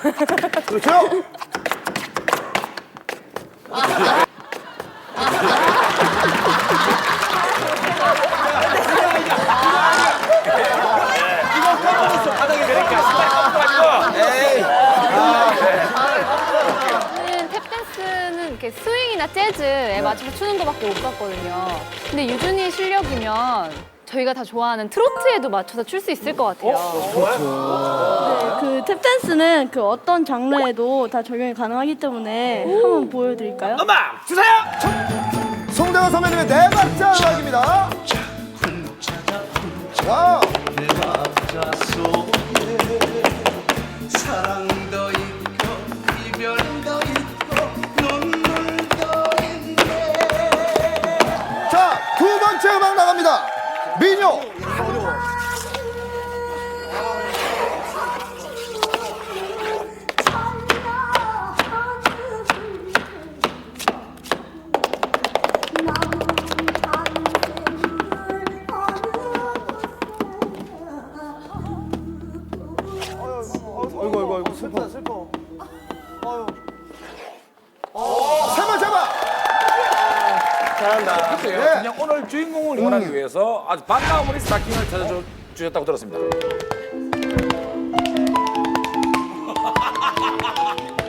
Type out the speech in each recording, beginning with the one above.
그렇죠? 저는 이렇게 스윙이나 재즈에 맞춰서 추는 것밖에 못 봤거든요. 근데 유준이 실력이면 저희가 다 좋아하는 트로트에도 맞춰서 출 수 있을 것 같아요. 그 탭댄스는 그 어떤 장르에도 다 적용이 가능하기 때문에 한번 보여드릴까요? 음악 주세요. 송대관 선배님의 네 박자 음악입니다. 와우. 민요. 어이구, 어이구, 어이구, 슬퍼, 슬퍼. 어휴. 세 번째 음악. 잘한다. 네. 그냥 오늘 주인공을 응원하기 위해서 아주 반가운 분이 스타킹을 찾아주셨다고 들었습니다.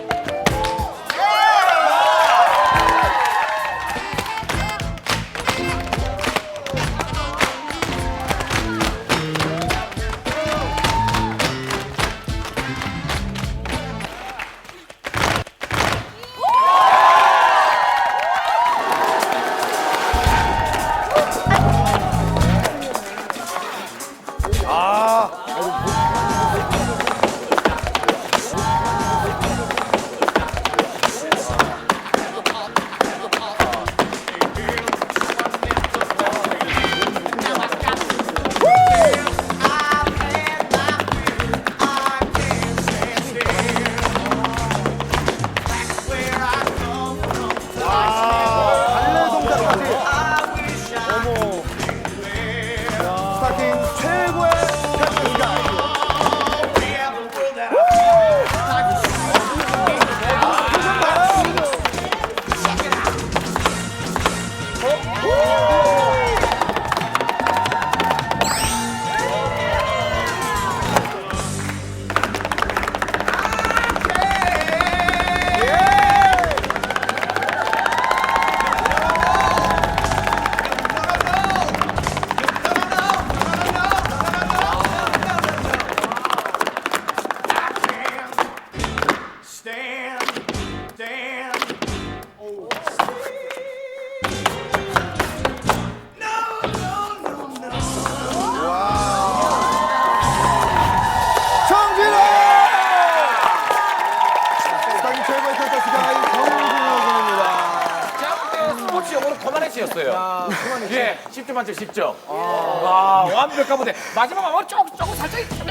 자, 스포츠 용어로 코마네치였어요. 예, 10점 만점 10점. 와, 완벽한 무대. 마지막 한번 조금, 조금 살짝. 깜짝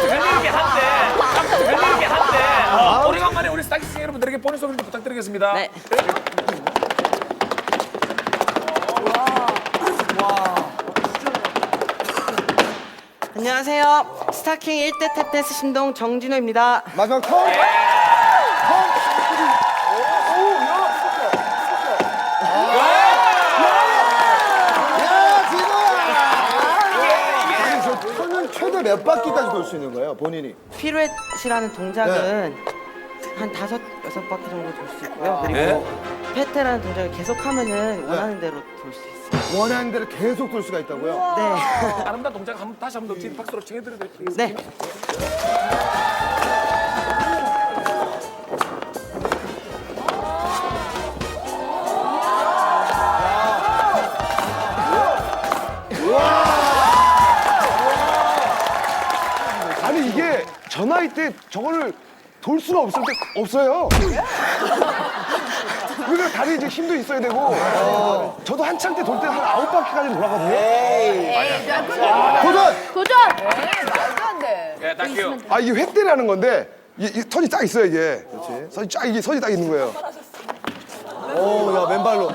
들리긴 한데, 깜짝 들리긴 한데. 어, 오래간만에 우리 스타킹 여러분들에게 본인 소개 좀 부탁드리겠습니다. 네. 안녕하세요. 스타킹 1대 탭댄스 신동 정진호입니다. 마지막 턴. 최대 몇 바퀴까지 돌 수 있는 거예요, 본인이? 피루엣이라는 동작은 한 다섯 여섯 바퀴 정도 돌 수 있고요. 그리고 네. 페테라는 동작을 계속 하면은 원하는 대로 돌 수 있어요. 원하는 대로 계속 돌 수가 있다고요? 네. 아름다운 동작 한 번, 다시 한번더진 박수로 청해드리도록 하겠습니다. 네. 저 나이 때 저거를 돌 수가 없을 때 없어요. 그러니까 다리 이제 힘도 있어야 되고 저도 한창 때 돌 때 한 아홉 바퀴까지 돌아거든요. 도전! 도전! 예, 땡큐. 아 이게 횟대라는 건데 이, 이 턴이 딱 있어요 이게. 선이 쫙 이게 선이 딱 있는 거예요. 오, 야, 맨발로.